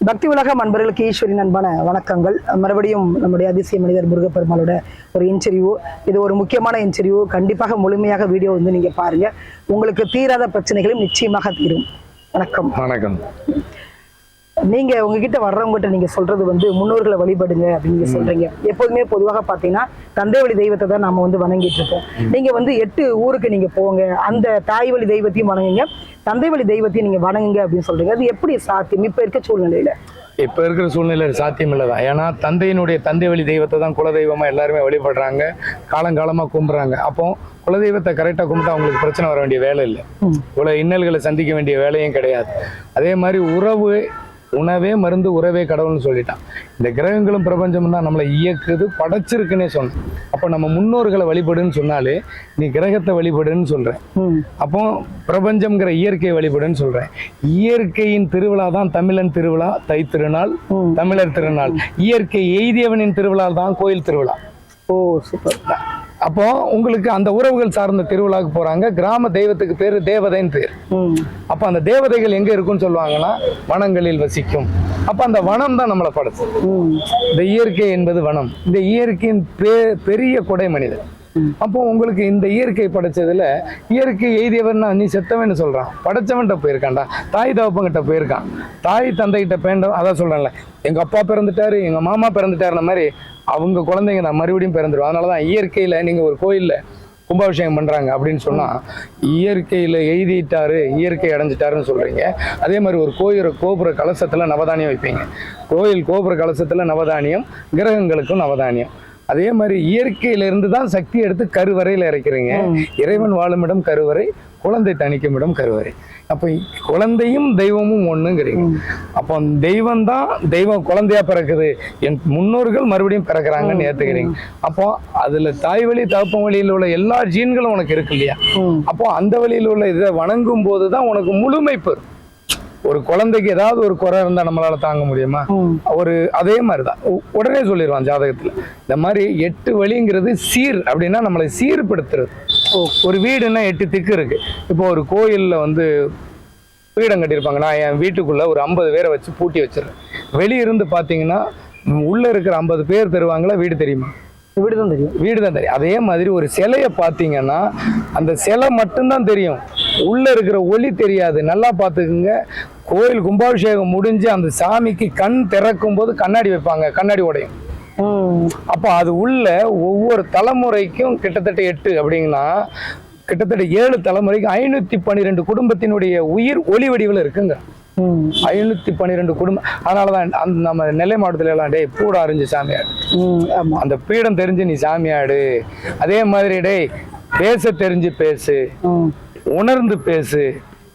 பக்தி உலகம் அன்பர்களுக்கு ஈஸ்வரின் அன்பான வணக்கங்கள். மறுபடியும் நம்முடைய அதிசய மனிதர் முருகப்பெருமாளோட ஒரு இன்டர்வியூ இது ஒரு முக்கியமான இன்டர்வியூ கண்டிப்பாக முழுமையாக வீடியோ வந்து நீங்க பாருங்க. உங்களுக்கு தீராத பிரச்சனைகளும் நிச்சயமாக தீரும். வணக்கம். வணக்கம். நீங்க உங்ககிட்ட வர்றவங்ககிட்ட நீங்க சொல்றது வந்து முன்னோர்களை வழிபடுங்க அப்படின்னு நீங்க சொல்றீங்க. எப்போதுமே பொதுவாக பாத்தீங்கன்னா தந்தை வழி தெய்வத்தை தான் நாம வந்து வணங்கிட்டு இருக்கோம். நீங்க வந்து எட்டு ஊருக்கு நீங்க போங்க. அந்த தாய் வழி தெய்வத்தையும் வணங்குங்க. தந்தை வழி தெய்வத்தையும் நீங்க வணங்குங்க அப்படின்னு சொல்றீங்க. அது எப்படி சாத்தியம்? இப்ப இருக்க சூழ்நிலையில. இப்ப இருக்கிற சூழ்நிலை சாத்தியம் இல்லதான் ஏன்னா தந்தையினுடைய தந்தை வழி தெய்வத்தை தான் குலதெய்வமா எல்லாருமே வழிபடுறாங்க. காலங்காலமா கும்பிடுறாங்க அப்போ குலதெய்வத்தை கரெக்டா கும்பிட்டா அவங்களுக்கு பிரச்சனை வர வேண்டிய வேலை இல்லை. ம். இவ்வளவு இன்னல்களை சந்திக்க வேண்டிய வேலையும் கிடையாது. அதே மாதிரி உறவு உணவே மருந்து உறவே கடவுள்னு சொல்லிட்டான். இந்த கிரகங்களும் பிரபஞ்சமும் தான் நம்மளை இயக்குது படைச்சிருக்குன்னே சொன்னேன் அப்போ நம்ம முன்னோர்களை வழிபடுன்னு சொன்னாலே நீ கிரகத்தை வழிபடுன்னு சொல்றேன் ம். அப்போ பிரபஞ்சம்ங்கிற இயற்கையை வழிபடுன்னு சொல்றேன். இயற்கையின் திருவிழா தான் தமிழன் திருவிழா தை திருநாள். தமிழர் திருநாள். இயற்கை எய்தியவனின் திருவிழா தான் கோயில் திருவிழா. ஓ சூப்பர். அப்போ உங்களுக்கு அந்த உறவுகள் சார்ந்த திருவிழாவுக்கு போறாங்க. கிராம தெய்வத்துக்கு பேரு தேவதைன்னு பேர். அப்ப அந்த தேவதைகள் எங்க இருக்குன்னு சொல்லுவாங்கன்னா வனங்களில் வசிக்கும். அப்ப அந்த வனம் தான் நம்மளை படைச்சு இந்த இயற்கை என்பது வனம். இந்த இயற்கையின் பெரிய கொடை மனிதன். அப்போ உங்களுக்கு இந்த இயற்கை படைச்சதுல இயற்கை எய்தியவன் நீ செத்தவன் சொல்றான். படைச்சவன்கிட்ட போயிருக்கான்டா. தாய் தகப்பங்கிட்ட போயிருக்கான். தாய் தந்தைகிட்ட பேண்ட அதான் சொல்றேன்ல. எங்க அப்பா பிறந்துட்டாரு எங்க மாமா பிறந்துட்டாருன மாதிரி அவங்க குழந்தைங்க நான் மறுபடியும் பிறந்துடும் அதனாலதான் இயற்கையில நீங்க ஒரு கோயில்ல கும்பாபிஷேகம் பண்றாங்க அப்படின்னு சொன்னா இயற்கையில எழுதிட்டாரு இயற்கை அடைஞ்சிட்டாருன்னு சொல்றீங்க. அதே மாதிரி ஒரு கோயில் கோபுர கலசத்துல நவதானியம் வைப்பீங்க. கோயில் கோபுர கலசத்துல நவதானியம் கிரகங்களுக்கும் நவதானியம். அதே மாதிரி இயற்கையில இருந்து தான் சக்தி எடுத்து கருவறையில இறைக்கிறீங்க. இறைவன் வாழுமிடம் கருவறை குழந்தை தணிக்கும் இடம் கருவறை. அப்ப குழந்தையும் தெய்வமும் ஒண்ணுங்கிறீங்க. அப்போ தெய்வம் தான் தெய்வம் குழந்தையா பிறக்குது. என் முன்னோர்கள் மறுபடியும் பிறக்குறாங்கன்னு ஏத்துக்கிறீங்க. அப்போ அதுல தாய் வழி தகப்பன் வழியில் உள்ள எல்லா ஜீன்களும் உனக்கு இருக்கு இல்லையா? அப்போ அந்த வழியில் உள்ள இதை வணங்கும் போது தான் உனக்கு முழுமை பெறும். ஒரு குழந்தைக்கு ஏதாவது ஒரு குறை இருந்தா நம்மளால தாங்க முடியுமா? ஒரு அதே மாதிரி தான் உடனே சொல்லிடுவான் ஜாதகத்துல இந்த மாதிரி எட்டு வழிங்கிறது சீர் அப்படின்னா நம்மளை சீர்படுத்துறது. ஒரு வீடுன்னா எட்டு திக்கு இருக்கு. இப்போ ஒரு கோயில்ல வந்து பீடம் கட்டியிருப்பாங்க. நான் என் வீட்டுக்குள்ள ஒரு ஐம்பது பேரை வச்சு பூட்டி வச்சிருக்கேன் வெளியிருந்து பார்த்தீங்கன்னா உள்ள இருக்கிற ஐம்பது பேர் தருவாங்களா வீடு தெரியுமா? வீடு தான் தெரியும். வீடு தான் தெரியும். அதே மாதிரி ஒரு சிலையை பார்த்தீங்கன்னா அந்த சிலை மட்டும்தான் தெரியும். உள்ள இருக்கிற ஒளி தெரியாது. நல்லா பார்த்துக்குங்க. கோயில் கும்பாபிஷேகம் முடிஞ்சு அந்த சாமிக்கு கண் திறக்கும் போது கண்ணாடி வைப்பாங்க கண்ணாடி உடையும். அப்போ அது உள்ள ஒவ்வொரு தலைமுறைக்கும் கிட்டத்தட்ட எட்டு அப்படிங்கன்னா கிட்டத்தட்ட ஏழு தலைமுறைக்கு ஐநூத்தி பன்னிரெண்டு குடும்பத்தினுடைய உயிர் ஒளி வடிவில் இருக்குங்க. ஐநூத்தி பன்னிரெண்டு குடும்பம் அதனாலதான் அந்த நம்ம நெல்லை மாவட்டத்துல எல்லாம் டேய் பூட அறிஞ்சு சாமியாடு. அந்த பீடம் தெரிஞ்சு நீ சாமியாடு. அதே மாதிரி டேய் பேச தெரிஞ்சு பேசு. உணர்ந்து பேசு.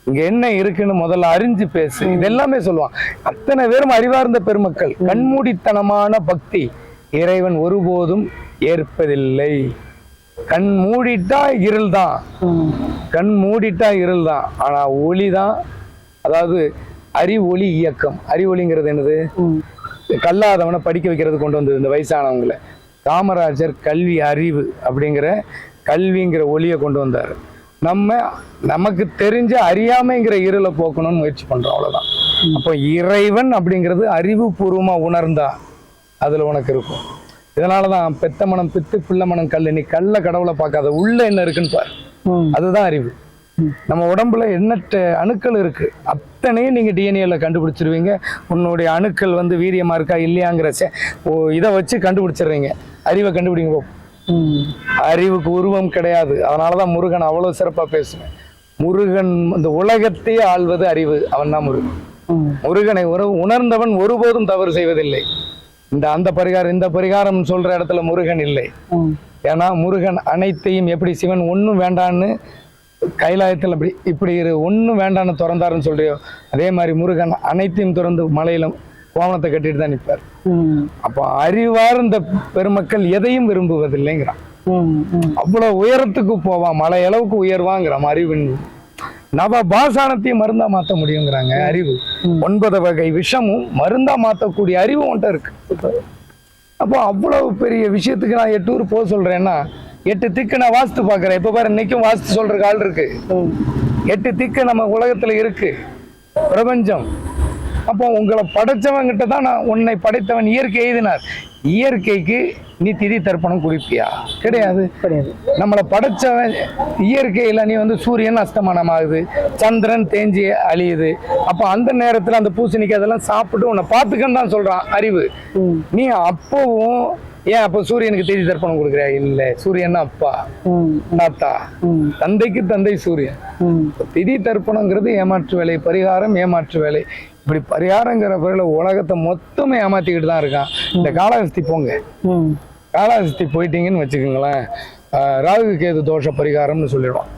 இங்க என்ன இருக்குன்னு முதல்ல அறிஞ்சு பேசு. இது எல்லாமே சொல்லுவான். அத்தனை பேரும் அறிவார்ந்த பெருமக்கள். கண்மூடித்தனமான பக்தி. இறைவன் ஒருபோதும் ஏற்பதில்லை. கண் மூடிட்டா இருள் தான். கண் மூடிட்டா இருள் தான். ஆனா ஒளி தான் அதாவது அறிவொளி இயக்கம். அறிவொளிங்கிறது என்னது? கல்லாதவனை படிக்க வைக்கிறது கொண்டு வந்தது இந்த வயசானவங்களை. காமராஜர் கல்வி அறிவு அப்படிங்கிற கல்விங்கிற ஒளியை கொண்டு வந்தார். நம்ம நமக்கு தெரிஞ்ச அறியாமைங்கிற இருளை போக்கணும்னு முயற்சி பண்றோம் அவ்வளவுதான். அப்போ இறைவன் அப்படிங்கிறது அறிவுபூர்வமா உணர்ந்தா அதுல உனக்கு இருக்கும். இதனாலதான் பெத்த மனம் பித்து பிள்ளை மனம் கல்லு. நீ கல்ல கடவுளை பார்க்காத. உள்ள என்ன இருக்குன்னு பாரு. அதுதான் அறிவு. நம்ம உடம்புல எண்ணற்ற அணுக்கள் இருக்கு. அத்தனையும் நீங்க டிஎன்ஏல கண்டுபிடிச்சிருவீங்க. உன்னுடைய அணுக்கள் வந்து வீரியமா இருக்கா இல்லையாங்கிற இதை வச்சு கண்டுபிடிச்சிடுறீங்க. அறிவை கண்டுபிடிங்க போ. அறிவுக்கு உருவம் கிடையாது. அதனாலதான் முருகன் அவ்வளவு சிறப்பா பேசுவேன். முருகன் இந்த உலகத்தையே ஆள்வது அறிவு. அவன் தான் முருகன். முருகனை உற- உணர்ந்தவன் ஒருபோதும் தவறு செய்வதில்லை. இந்த அந்த பரிகாரம் இந்த பரிகாரம் சொல்ற இடத்துல முருகன் இல்லை. ஏன்னா முருகன் அனைத்தையும் எப்படி சிவன் ஒன்றும் வேண்டான்னு கைலாயத்தில் அப்படி இப்படி இரு ஒன்றும் வேண்டான்னு திறந்தாருன்னு சொல்றியோ அதே மாதிரி முருகன் அனைத்தையும் திறந்து மலையில கோவணத்தை கட்டிட்டு தான் நிற்பார் அப்போ அறிவார்ந்த பெருமக்கள் எதையும் விரும்புவதில்லைங்கிறான். அவ்வளவு உயரத்துக்கு போவான் மலை அளவுக்கு உயர்வாங்கிறான் அறிவின் நவ பாசானத்தையும் மருந்தா மாத்த முடியுங்கிறாங்க அறிவு. ஒன்பது வகை விஷமும் மருந்தா மாத்தக்கூடிய அறிவு உன்ட்ட இருக்கு. அப்போ அவ்வளவு பெரிய விஷயத்துக்கு நான் எட்டு ஊர் போக சொல்றேன்னா எட்டு திக்கு நான் வாஸ்து பார்க்கறேன். இப்ப பாரு இன்னைக்கும் வாஸ்து சொல்ற ஆள் இருக்கு. எட்டு திக்கு நம்ம உலகத்துல இருக்கு. பிரபஞ்சம். அப்போ உங்களை படைச்சவங்கிட்ட தான் நான் உன்னை படைத்தவன் இயற்கை எழுதினார். இயற்கைக்கு நீ திதி தர்ப்பணம் குறிப்பியா கிடையாது. கிடையாது. நம்மளை படைச்சவன் இயற்கையில நீ வந்து சூரியன் அஸ்தமனம் ஆகுது சந்திரன் தேஞ்சி அழியுது. அப்போ அந்த நேரத்துல அந்த பூசணிக்கு அதெல்லாம் சாப்பிட்டு உன்னை பார்த்துக்கன்னு தான் சொல்றான் அறிவு. நீ அப்பவும் ஏன் அப்போ சூரியனுக்கு திதி தர்ப்பணம் கொடுக்குறியா இல்ல சூரியன் அப்பா. தாத்தா தந்தைக்கு தந்தை சூரியன். திதி தர்ப்பணங்கிறது ஏமாற்று வேலை பரிகாரம் ஏமாற்று வேலை. இப்படி பரிகாரங்கிற பேர்ல உலகத்தை மொத்தமே ஏமாத்திக்கிட்டு தான் இருக்கான். இந்த காலஹஸ்தி போங்க. ம். காலஹஸ்தி போயிட்டீங்கன்னு வச்சுக்கோங்களேன் ராகு கேது தோஷ பரிகாரம்னு சொல்லிடுவோம்.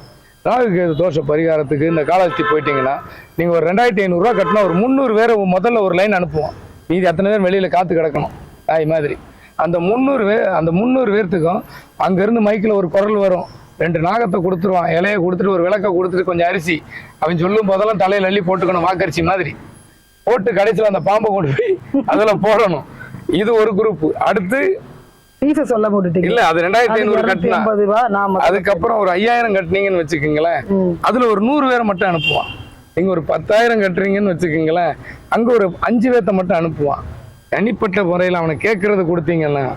ராகு கேது தோஷ பரிகாரத்துக்கு இந்த காலஹஸ்தி போயிட்டீங்கன்னா நீங்கள் ஒரு ரெண்டாயிரத்தி ஐநூறுரூவா கட்டினா ஒரு முந்நூறு பேரை முதல்ல ஒரு லைன் அனுப்புவோம். மீதி அத்தனை பேர் வெளியில் காத்து கிடக்கணும். தாய் மாதிரி. அந்த முந்நூறு பேர் அந்த முந்நூறு பேர்த்துக்கும் அங்கேருந்து மைக்கில் ஒரு குரல் வரும். ரெண்டு நாகத்தை கொடுத்துருவான். இலையை கொடுத்துட்டு ஒரு விளக்கை கொடுத்துட்டு கொஞ்சம் அரிசி. அவன் சொல்லும் போதெல்லாம் தலையில் அள்ளி போட்டுக்கணும் வாக்கரிசி மாதிரி. போட்டு கடைசியில் அந்த பாம்பை கொண்டு போய் அதில் போடணும். இது ஒரு குரூப் அடுத்து ஃபீஸை சொல்ல போட்டுட்டீங்க. இல்ல அது ரெண்டாயிரத்தி ஐநூறு 280 கட்டினா. அதுக்கப்புறம் ஒரு ஐயாயிரம் கட்டினீங்கன்னு வச்சுக்கோங்களேன். அதுல ஒரு நூறு பேரை மட்டும் அனுப்புவான். நீங்க ஒரு பத்தாயிரம் கட்டுறீங்கன்னு வச்சுக்கோங்களேன். அங்க ஒரு அஞ்சு பேர்த்த மட்டும் அனுப்புவான். தனிப்பட்ட முறையில் அவனை கேட்கறது கொடுத்தீங்கன்னா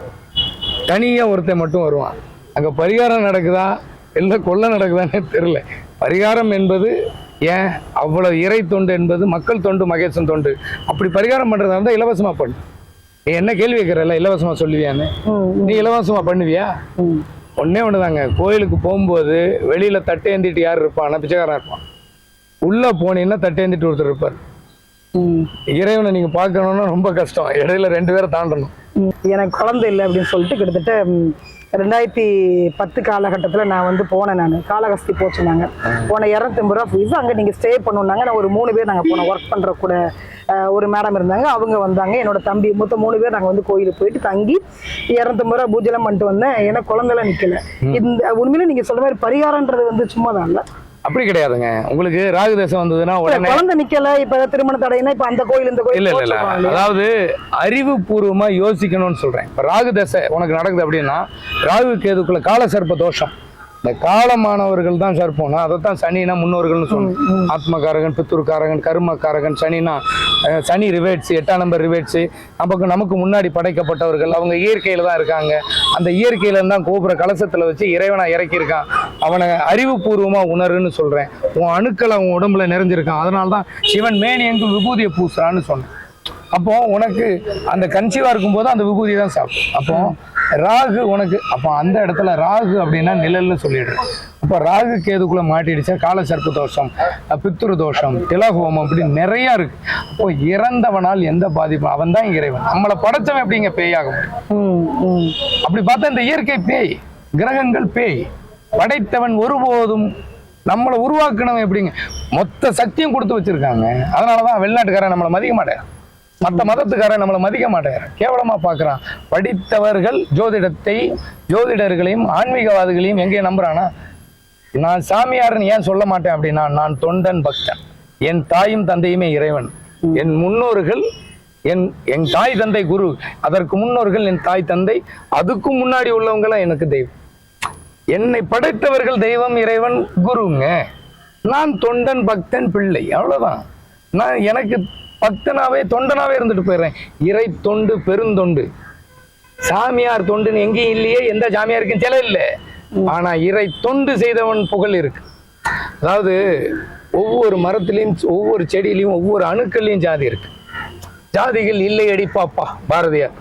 தனியா ஒருத்தன் மட்டும் வருவான். அங்க பரிகாரம் நடக்குதா? இல்ல கொள்ள நடக்குதானே தெரியல. பரிகாரம் என்பது ஏன்? அவ்வளவு இறை தொண்டு என்பது மக்கள் தொண்டு மகேசன் தொண்டு. அப்படி பரிகாரம் பண்றதா இருந்தா இலவசமா பண்ணு. நீ என்ன கேள்வி கேட்கறல இலவசமா சொல்லுவியான்னு? நீ இலவசமா பண்ணுவியா? ம். ஒண்ணே ஒண்ணுதாங்க. கோயிலுக்கு போகும்போது வெளியில தட்டை ஏந்திட்டு யார் இருப்பான்னா பிச்சைக்காரன் இருப்பான். உள்ள போனீங்கன்னா தட்டை ஏந்திட்டு ஒருத்தர் இருப்பார். இறைவனை நீங்க பார்க்கணும்னா ரொம்ப கஷ்டம். இடையில ரெண்டு பேரை தாண்டணும். எனக்கு குழந்தை இல்லை அப்படின்னு சொல்லிட்டு கிட்டத்தட்ட ரெண்டாயிரத்தி பத்து காலகட்டத்தில் நான் வந்து போனேன் நான். காலகஸ்தி போச்சுனாங்க போன இரநூத்தம்பது ரூபா ஃபீஸ் அங்கே நீங்கள் ஸ்டே பண்ணுனாங்க. நான் ஒரு மூணு பேர் நாங்கள் போனோம். ஒர்க் பண்ணுற கூட ஒரு மேடம் இருந்தாங்க. அவங்க வந்தாங்க. என்னோட தம்பி மொத்தம் மூணு பேர் நாங்கள் வந்து கோயிலுக்கு போயிட்டு தங்கி இரநூத்தம்பது ரூபா பூஜைலாம் பண்ணிட்டு வந்தேன். ஏன்னா குழந்தைலாம் நிற்கல இந்த உண்மையிலே நீங்கள் சொல்ற மாதிரி பரிகாரன்றது வந்து சும்மா தான் இல்லை. அப்படி கிடையாதுங்க. உங்களுக்கு ராகு தசை வந்ததுன்னா உடனே குழந்தை நிக்கல இப்ப திருமண தடைனா இப்ப அந்த கோயில் இந்த கோயில் இல்ல இல்ல? அதாவது அறிவுபூர்வமா யோசிக்கணும்னு சொல்றேன். இப்ப ராகு தசை உனக்கு நடக்குது அப்படின்னா ராகு கேதுக்குள்ள கால சர்ப்ப தோஷம். இந்த காலமானவர்கள் தான் சர்ப்பம்னா அதைத்தான் சனினா முன்னோர்கள்னு சொல்லணும் ஆத்மகாரகன் பித்துருக்காரகன் கர்மக்காரகன் சனினா சனி ரிவேட்ஸ் எட்டாம் நம்பர் ரிவேட்ஸ் நமக்கு நமக்கு முன்னாடி படைக்கப்பட்டவர்கள் அவங்க இயற்கையில தான் இருக்காங்க. அந்த இயற்கையில தான் கோபுர கலசத்துல வச்சு இறைவனை இறக்கியிருக்கான். அவனை அறிவுபூர்வமா உணருன்னு சொல்றேன். உன் அணுக்கள் அவன் உடம்புல நிறைஞ்சிருக்கான். அதனால தான் சிவன் மேனி எங்கு விபூதியை பூசுறான்னு சொன்னேன். அப்போ உனக்கு அந்த கன்சீவா இருக்கும்போது அந்த விபூதி தான் சாப்பிடும். அப்போ ராகு உனக்கு அப்போ அந்த இடத்துல ராகு அப்படின்னா நிழல்னு சொல்லிடுறேன் அப்போ ராகு கேதுக்குள்ள மாட்டிடுச்சா? கால சர்ப்ப தோஷம் பித்ரு தோஷம் திலகோமம் அப்படி நிறைய இருக்கு. அப்போ இறந்தவனால் எந்த பாதிப்பும் அவன் தான் இறைவன். நம்மளை படைச்சவன் எப்படிங்க பேயாக முடியும்? அப்படி பார்த்தா இந்த இயற்கை பேய் கிரகங்கள் பேய் படைத்தவன் ஒருபோதும் நம்மளை உருவாக்கினவன் எப்படிங்க? மொத்த சக்தியும் கொடுத்து வச்சிருக்காங்க. அதனாலதான் வெளிநாட்டுக்காரன் நம்மளை மதிக்க மாட்டேன். மற்ற மதத்துக்காரன் நம்மளை மதிக்க மாட்டேன் கேவலமா பாக்குறான் படித்தவர்கள் ஜோதிடத்தை ஜோதிடர்களையும் ஆன்மீகவாதிகளையும் எங்கேயும் நம்புறானா? நான் சாமியார்னு ஏன் சொல்ல மாட்டேன் அப்படின்னா நான் தொண்டன் பக்தன். என் தாயும் தந்தையுமே இறைவன். என் முன்னோர்கள் என் என் தாய் தந்தை குரு. அதற்கு முன்னோர்கள் என் தாய் தந்தை. அதுக்கும் முன்னாடி உள்ளவங்களாம் எனக்கு தெய்வம். என்னை படைத்தவர்கள் தெய்வம் இறைவன் குருங்க. நான் தொண்டன் பக்தன் பிள்ளை. அவ்வளவுதான். நான் எனக்கு பக்தனாவே தொண்டனாவே இருந்துட்டு போயிடுறேன். இறை தொண்டு பெருந்தொண்டு. சாமியார் தொண்டுன்னு எங்கேயும் இல்லையே எந்த சாமியாருக்கும் சில இல்லை. ஆனா இறை தொண்டு செய்தவன் புகழ் இருக்கு. அதாவது ஒவ்வொரு மரத்திலையும் ஒவ்வொரு செடியிலையும் ஒவ்வொரு அணுக்கள்லையும் ஜாதி இருக்கு. ஜாதிகள் இல்லை அடி பாப்பா பாரதியார்.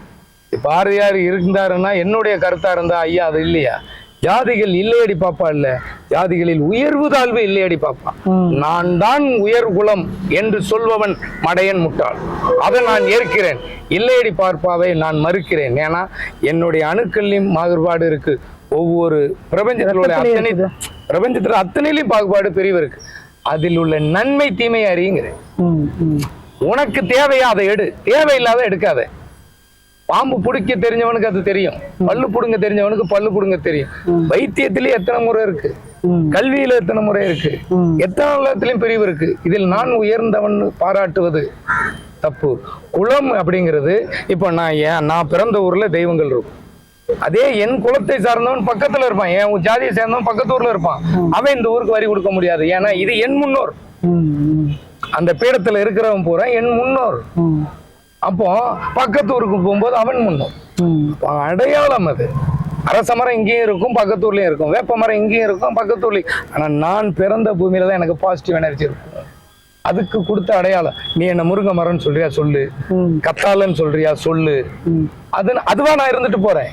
பாரதியார் இருந்தாருன்னா என்னுடைய கருத்தா இருந்தா ஐயா அது இல்லையா? ஜாதிகள் இல்லையடி பாப்பா இல்ல. ஜாதிகளில் உயர்வு தாழ்வு இல்லையடி பாப்பா. நான் தான் உயர் குலம் என்று சொல்பவன் மடையன் முட்டாள். அதை நான் ஏற்கிறேன். இல்லையடி பார்ப்பாவை நான் மறுக்கிறேன். ஏன்னா என்னுடைய அணுக்கள்லையும் மாறுபாடு இருக்கு. ஒவ்வொரு ரத்தத்திலே அத்தனை. பிரபஞ்சத்துல அத்தனையிலையும் பாகுபாடு பிரிவு இருக்கு. அதில் உள்ள நன்மை தீமை அறியுங்கிறேன். உனக்கு தேவையா அதை எடு. தேவையில்லாத எடுக்காத. பாம்பு பிடிக்க தெரிஞ்சவனுக்கு அது தெரியும். பல்லு புடுங்க தெரிஞ்சவனுக்கு பல்லு புடுங்க தெரியும். வைத்தியத்திலே எத்தனை முறை இருக்கு. கல்வியில எத்தனை முறை இருக்கு. எத்தனை எல்லாத்துலயும் பிரிவு இருக்கு? இதில் நான் உயர்ந்தவன் பாராட்டுவது தப்பு. குலம் அப்படிங்கிறது இப்போ நான் ஏன் நான் பிறந்த ஊர்ல தெய்வங்கள் இருக்கும். அதே என் குலத்தை சார்ந்தவன் பக்கத்துல இருப்பான். என் ஜாதியை சேர்ந்தவன் பக்கத்து ஊர்ல இருப்பான். அவன் இந்த ஊருக்கு வரி கொடுக்க முடியாது. ஏன்னா இது என் முன்னோர். அந்த பீடத்துல இருக்கிறவன் பூரா என் முன்னோர். அப்போ பக்கத்து ஊருக்கு போகும்போது அவன் முன்னோர் ம். அப்ப அடையாளம் அது. அரச மரம் இங்கேயும் இருக்கும் பக்கத்தூர்லயும் இருக்கும். வேப்ப மரம் இங்கேயும் இருக்கும் பக்கத்தூர்லயும். ஆனா நான் பிறந்த பூமியில தான் எனக்கு பாசிட்டிவ் எனர்ஜி இருக்கும். அதுக்கு கொடுத்த அடையாளம் நீ என்ன முருங்கை மரம்னு சொல்றியா? சொல்லு. ம். கத்தாழன்னு சொல்றியா? சொல்லு. அது அதுவா நான் இருந்துட்டு போறேன்.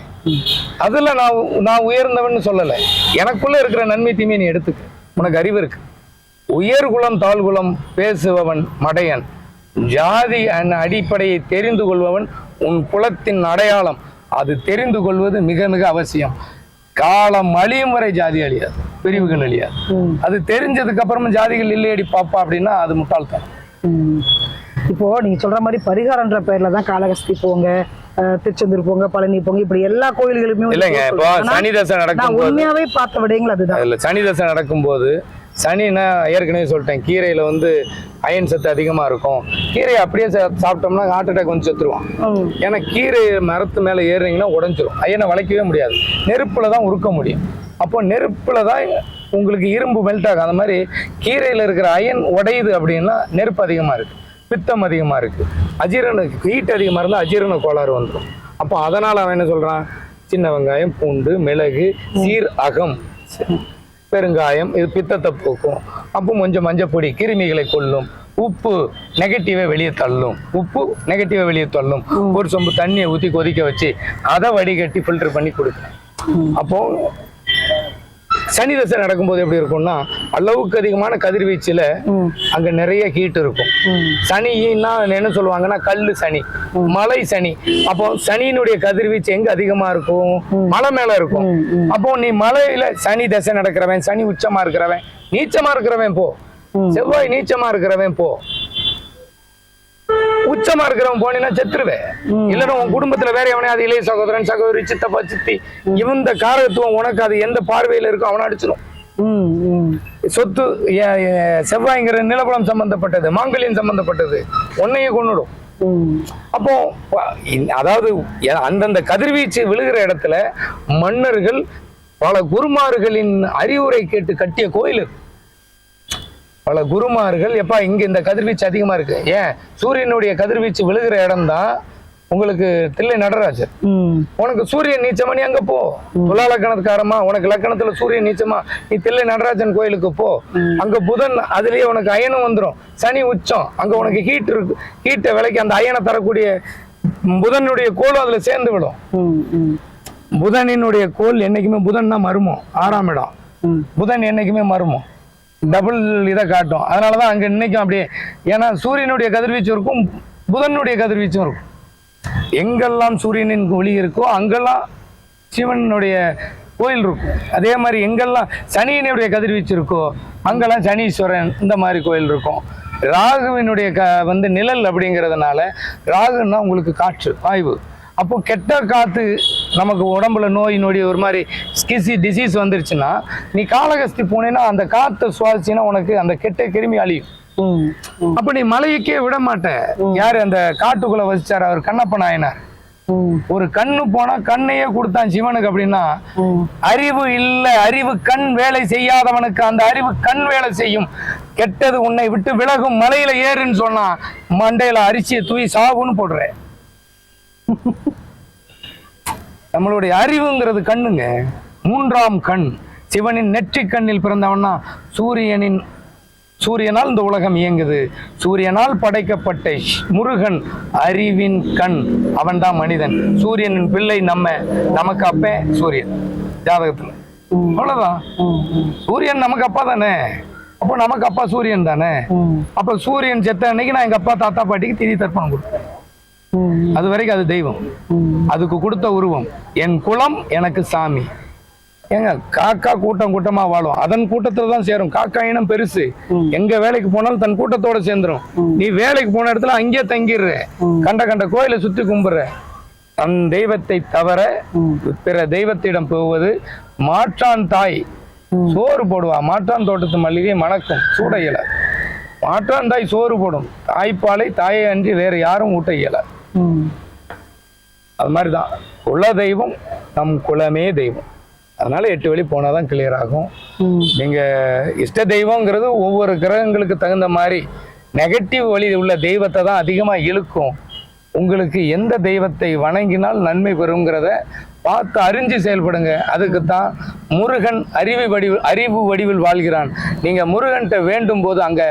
அதுல நான் நான் உயர்ந்தவன்னு சொல்லல. எனக்குள்ள இருக்கிற நன்மை தீமையை நீ எடுத்துக்க. உனக்கு அறிவு இருக்கு. உயர்குலம் தாழ்குலம் பேசுபவன் மடையன். ஜாதி அன் அடிப்படையை தெரிந்து கொள்பவன் உன் குலத்தின் அடையாளம். அது தெரிந்து கொள்வது மிக மிக அவசியம். காலம் அழியும் வரை ஜாதி அழியாது பிரிவுகள் அழியாது. அது தெரிஞ்சதுக்கு அப்புறமா ஜாதிகள் இல்லையடி பாப்பா அப்படின்னா அது முட்டாள்தனம். ம். இப்போ நீங்க சொல்ற மாதிரி பரிகாரன்ற பேர்ல தான் காளகஸ்தி போங்க திருச்செந்தூர் போங்க பழனி போங்க இப்படி எல்லா கோயில்களுமே இல்லைங்க இப்போ சனி தசை நான் நடக்கும்போது உண்மையாவே பார்த்த விடயங்கள் அதுதான். அதில் சனி தசை நடக்கும்போது சனினா ஏற்கனவே சொல்லிட்டேன் கீரையில் வந்து அயன் சத்து அதிகமாக இருக்கும். கீரையை அப்படியே சா- சாப்பிட்டோம்னா ஹார்ட் அட்டாக் வந்து செத்துருவான். ஏன்னா கீரை மரத்து மேலே ஏறுறீங்கன்னா உடஞ்சிரும். அயனை வளைக்கவே முடியாது. நெருப்பில் தான் உருக்க முடியும். அப்போ நெருப்பில் தான் உங்களுக்கு இரும்பு மெல்ட் ஆகும். அந்த மாதிரி கீரையில் இருக்கிற அயன் உடையுது அப்படின்னா நெருப்பு அதிகமாக இருக்குது பித்தம் அதிகமாக இருக்குது அஜீரண ஹீட் அதிகமாக இருந்தால் அஜீரண கோளாறு வந்துடும் அப்போ அதனால் அவன் என்ன சொல்கிறான் சின்ன வெங்காயம் பூண்டு மிளகு சீர் அகம். பெருங்காயம் இது பித்தத்தை போக்கும். அப்போ கொஞ்சம் மஞ்சப்பொடி கிருமிகளை கொல்லும். உப்பு நெகட்டிவை வெளியே தள்ளும். உப்பு நெகட்டிவை வெளியே தள்ளும். ஒரு சொம்பு தண்ணியை ஊற்றி கொதிக்க வச்சு அதை வடிகட்டி ஃபில்டர் பண்ணி கொடுக்கும். அப்போ சனி தசை நடக்கும்போது எப்படி இருக்கும்னா அளவுக்கு அதிகமான கதிர்வீச்சுல. அங்க நிறைய ஹீட் இருக்கும். சனின்னா என்ன சொல்லுவாங்கன்னா கல்லு சனி மலை சனி அப்போ சனியினுடைய கதிர்வீச்சு எங்க அதிகமா இருக்கும் மலை மேல இருக்கும். அப்போ நீ மலையில சனி தசை நடக்கிறவன் சனி உச்சமா இருக்கிறவன் நீச்சமா இருக்கிறவன் போ. செவ்வாய் நீச்சமா இருக்கிறவன் போ உச்சமா இருக்கிறவன் போனீங்கன்னா செத்துருவேன் இல்லைன்னா உன் குடும்பத்துல வேற எவனையாவது இளைய சகோதரன் சகோதரி சித்தப்பா சித்தி இவந்த காரகத்துவம் உனக்கு அது எந்த பார்வையில இருக்கோ அவனை அடிச்சிடும். சொத்து செவ்வாய்ங்கிற நிலபலம் சம்பந்தப்பட்டது மாங்கல்யம் சம்பந்தப்பட்டது உன்னையே கொண்டுடும். அப்போ அதாவது அந்தந்த கதிர்வீச்சு விழுகிற இடத்துல மன்னர்கள் பல குருமார்களின் அறிவுரை கேட்டு கட்டிய கோயில். பல குருமார்கள் எப்பா இங்க இந்த கதிர்வீச்சு அதிகமா இருக்கு. ஏன்? சூரியனுடைய கதிர்வீச்சு விழுகிற இடம்தான் உங்களுக்கு தில்லை நடராஜர். உனக்கு சூரியன் நீச்சமா நீ அங்க போ. துலா லக்கணத்துக்காரமா உனக்கு லக்கணத்துல சூரியன் நீச்சமா நீ தில்லை நடராஜன் கோயிலுக்கு போ. அங்க புதன் அதுலயே உனக்கு அயனம் வந்துடும் சனி உச்சம். அங்க உனக்கு ஹீட் இருக்கு ஹீட்டை விலைக்கு அந்த அயனை தரக்கூடிய புதனுடைய கோலும் அதுல சேர்ந்து விடும். புதனினுடைய கோல் என்னைக்குமே புதன்னா மருமம் ஆறாம் இடம். புதன் என்னைக்குமே மருமம். டபுள் இதை காட்டும். அதனாலதான் அங்கே இன்னைக்கும் அப்படியே. ஏன்னா சூரியனுடைய கதிர்வீச்சு இருக்கும் புதனுடைய கதிர்வீச்சும் இருக்கும். எங்கெல்லாம் சூரியனின் ஒளி இருக்கோ அங்கெல்லாம் சிவனுடைய கோயில் இருக்கும். அதே மாதிரி எங்கெல்லாம் சனியினுடைய கதிர்வீச்சு இருக்கோ அங்கெல்லாம் சனீஸ்வரன் இந்த மாதிரி கோயில் இருக்கும். ராகுவினுடைய க வந்து நிழல் அப்படிங்கிறதுனால ராகுன்னா உங்களுக்கு காற்று வாய்வு அப்போ கெட்ட காத்து நமக்கு உடம்புல நோய் நொடி ஒரு மாதிரி ஸ்கிசி டிசீஸ் வந்துருச்சுன்னா நீ காளகஸ்தி போனேன்னா அந்த காத்தை சுவாசினா உனக்கு அந்த கெட்ட கிருமி அழியும். அப்ப நீ மலைக்கே விட மாட்ட. யாரு அந்த காட்டுக்குள்ள வசிச்சார்? அவர் கண்ணப்ப நாயனார். ஒரு கண்ணு போனா கண்ணையே கொடுத்தான் சிவனுக்கு அப்படின்னா. அறிவு இல்ல. அறிவு கண் வேலை செய்யாதவனுக்கு அந்த அறிவு கண் வேலை செய்யும். கெட்டது உன்னை விட்டு விலகும் மலையில ஏறுன்னு சொன்னா மண்டையில அரிசியை தூய் சாவுன்னு போடுற நம்மளுடைய அறிவுங்கிறது கண்ணுங்க. மூன்றாம் கண். சிவனின் நெற்றி கண்ணில் பிறந்தவன்னா சூரியனின் சூரியனால் இந்த உலகம் இயங்குது. சூரியனால் படைக்கப்பட்ட முருகன் அறிவின் கண். அவன்தான் மனிதன். சூரியனின் பிள்ளை நம்ம. நமக்கு அப்பே சூரியன். ஜாதகத்துல. அவ்வளவுதான். சூரியன் நமக்கு அப்பா தானே. அப்போ நமக்கு அப்பா சூரியன் தானே. அப்ப சூரியன் செத்த அன்னைக்கு நான் எங்க அப்பா தாத்தா பாட்டிக்கு திதி தர்ப்பணம் கொடுப்பேன். அது வரைக்கும் அது தெய்வம். அதுக்கு கொடுத்த உருவம் என் குலம் எனக்கு சாமி. ஏங்க காக்கா கூட்டம் கூட்டமா வாழும். அதன் கூட்டத்துல தான் சேரும். காக்கா இனம் பெருசு. எங்க வேலைக்கு போனாலும் தன் கூட்டத்தோட சேர்ந்துரும். நீ வேலைக்கு போன இடத்துல அங்கேயே தங்கிடுற கண்ட கண்ட கோயிலை சுத்தி கும்பிடுற தன் தெய்வத்தை தவிர பிற தெய்வத்திடம் போவது மாற்றான் தாய். சோறு போடுவா. மாற்றான் தோட்டத்து மல்லிகை மணக்கும் சூட இயல மாற்றான் தாய் சோறு போடும். தாய்ப்பாலை தாயை அன்றி வேற யாரும் ஊட்ட இயல அது மாதிரி தான் குல தெய்வம் நம் குலமே தெய்வம். அதனால எட்டு வழி போனால் தான் கிளியர் ஆகும். நீங்கள் இஷ்ட தெய்வங்கிறது ஒவ்வொரு கிரகங்களுக்கு தகுந்த மாதிரி நெகட்டிவ் வழி உள்ள தெய்வத்தை தான் அதிகமாக இழுக்கும். உங்களுக்கு எந்த தெய்வத்தை வணங்கினால் நன்மை பெறுங்கிறத பார்த்து அறிஞ்சு செயல்படுங்க. அதுக்கு தான் முருகன் அறிவு வடிவில் அறிவு வடிவில் வாழ்கிறான். நீங்க முருகன்கிட்ட வேண்டும் போது அங்க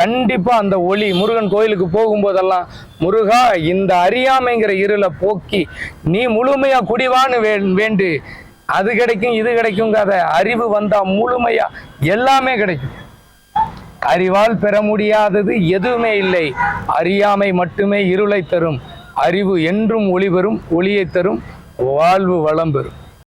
கண்டிப்பாக அந்த ஒளி முருகன் கோயிலுக்கு போகும்போதெல்லாம் முருகா இந்த அறியாமைங்கிற இருளை போக்கி நீ முழுமையாக குடிவான்னு வே வேண்டு. அது கிடைக்கும் இது கிடைக்குங்காத அறிவு வந்தால் முழுமையாக எல்லாமே கிடைக்கும். அறிவால் பெற முடியாதது எதுவுமே இல்லை. அறியாமை மட்டுமே இருளை தரும். அறிவு என்றும் ஒளி பெறும் ஒளியை தரும் வாழ்வு வளம் பெறும்.